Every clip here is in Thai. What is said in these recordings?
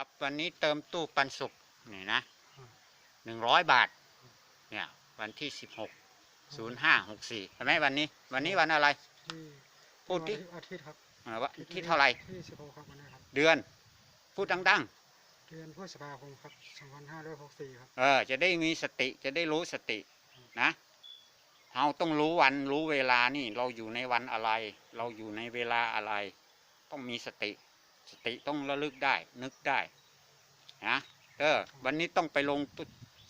ครับวันนี้เติมตู้ปันสุกนี่นะหนึ่งร้อยบาท เนี่ย วันที่สิบหกศูนย์ห้าหกสี่ใช่ไหมวันนี้ วันนี้วันอะไร ที่พูดดิวันอาทิตย์ครับเอ่อวันที่เท่าไหร่ที่สิบหกครับวันนี้ครับ เดือน พูดดัง เดือนพฤษภาคมครับสองพันห้าร้อยหกสี่ครับ ๆ เออ จะได้มีสติจะได้รู้สตินะเราต้องรู้วันรู้เวลานี่ เราอยู่ในวันอะไร เราอยู่ในเวลาอะไร ต้องมีสติ สติต้องระลึกได้ นึกได้นะเออวันนี้ต้องไปลงตุ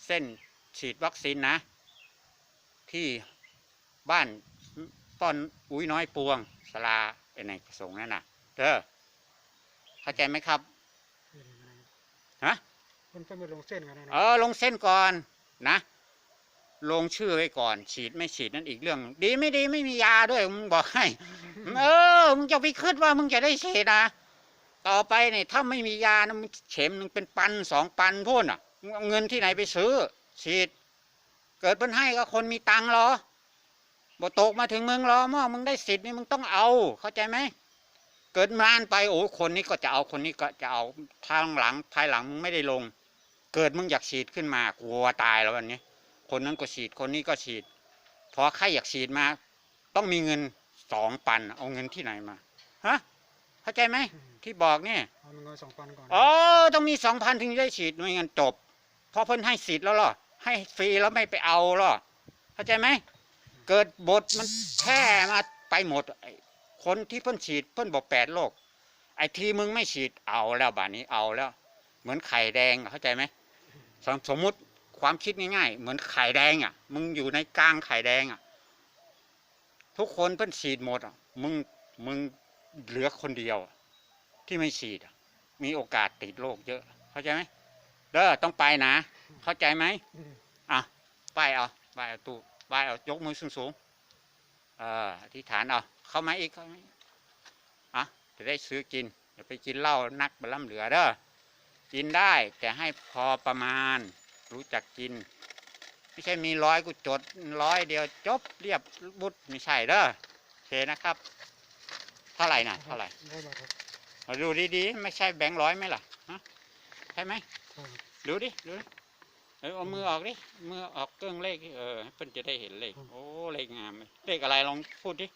เส้นฉีดวัคซีนนะ ที่บ้านป้อนอุ้ยน้อยปวงสลาไอ้ไหนส่งนั่นน่ะเออเข้าใจไหมครับนี่นี่นี่ฮะมันเป็นไปลงเส้นกันนะเออลงเส้นก่อนนะ ลงชื่อไว้ก่อน ฉีดไม่ฉีดนั่นอีกเรื่อง ดีไม่ดีไม่มียาด้วยมึงบอกให้ เออ มึงจะไปคิดว่ามึงจะได้ฉีดนะ ต่อไปเนี่ยถ้าไม่มียานะมึงเข็มหนึงเป็นปันสองปันพูนอะเอาเงินที่ไหนไปซื้อฉีด เกิดเพิ่นให้ก็คนมีตังค์หรอบ่ตกมาถึงเมึงหรอมื่อมึงได้สิทธิ์นี่มึงต้องเอา เข้าใจไหมเกิดมานไปโอ้คนนี้ก็จะเอาคนนี้ก็จะเอาทางหลังภายหลังมึงไม่ได้ลง เกิดมึงอยากฉีดขึ้นมากลัวตายแล้ววันนี้ คนนั้นก็ฉีดคนนี้ก็ฉีด พอใครอยากฉีดมา ต้องมีเงินสองปัน เอาเงินที่ไหนมาฮะ เข้าใจไหมที่บอกเนี่ยเอาเงินสองพันก่อนอ๋อต้องมีสองพันถึงจะได้ฉีดไม่งั้นจบเพราะเพิ่นให้สิทธิ์แล้วเหรอให้ฟรีแล้วไม่ไปเอาเหรอเข้าใจไหมเกิดบทมันแช่มาไปหมดไอ้คนที่เพิ่นฉีดเพิ่นบอกแปดโรคไอ้ทีมึงไม่ฉีดเอาแล้วบาดนี้เอาแล้ว เหมือนไข่แดงอะเข้าใจไหมสมสมมุติความคิดง่ายๆ เหมือนไข่แดงอะ มึงอยู่ในกลางไข่แดงอะ ทุกคนเพิ่นฉีดหมดอะ มึงมึง เหลือคนเดียวที่ไม่ฉีด มีโอกาสติดโรคเยอะ เข้าใจไหมเด้อต้องไปนะ เข้าใจไหมอะไปเอาไปเอาตู้ไปเอายกมือสูงสูงเอออธิษฐานเอาเข้ามาอีกเข้ามาอีกอะจะได้ซื้อกินอย่าไปกินเหล้านักบล่ำเหลือเด้อกินได้แต่ให้พอประมาณ รู้จักกิน ไม่ใช่มีร้อยกูจดร้อยเดียวจบเรียบบุตรไม่ใช่เด้อโอเคนะครับ ท่าไหร่น่ะเท่าไหร่ร้อยบาทครับเอาดูดีๆไม่ใช่แบงค์ร้อยไหมล่ะฮะใช่ไหมใช่ครับดูดิดูดิเออเอามือออกดิมือออกเครื่องเลขดิเออให้เพิ่นจะได้เห็นเลขโอ้เลขงามเลยเลขอะไรลองพูดดิ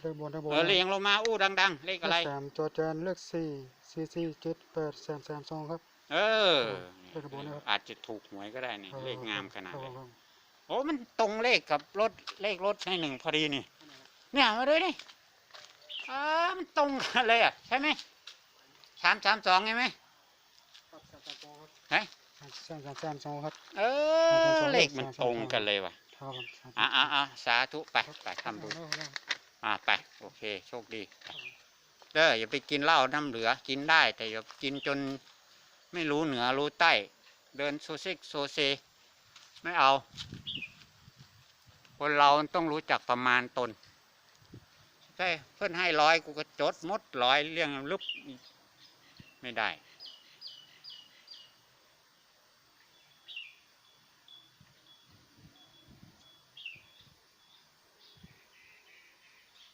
เลขบนเลขบนเออเรียงลงมาอู้ดัง ๆ เลขอะไรเลขสามจอจานเลขสี่สี่สี่เจ็ดแปดสามสามสองครับ เออเลขข้างบนนะครับอาจจะถูกหวยก็ได้นี่เลขงามขนาดครับนี้ผมโอ้มันตรงเลขกับรถเลขรถในหนึ่งพอดีนี่เนี่ยมาดูดิ อ่ามันตรงกันเลยอะใช่ไหมสามสามสองใช่ไหมครับสามสามสองครับเฮ้ยสามสามสามสองครับ เออเลขมันตรงกันเลยว่ะครับผมสาอะอะอะสาธุไปไปทำบุญอ่าไป โอเค โชคดีเด้ออย่าไปกินเหล้าน้ำเหลือกินได้ แต่อย่ากินจนไม่รู้เหนือรู้ใต้ เดินโซซิกโซเซ ไม่เอา คนเราต้องรู้จักประมาณตน ใช่เพื่อนให้ร้อยกูก็จดมดร้อยเรื่องลุกไม่ได้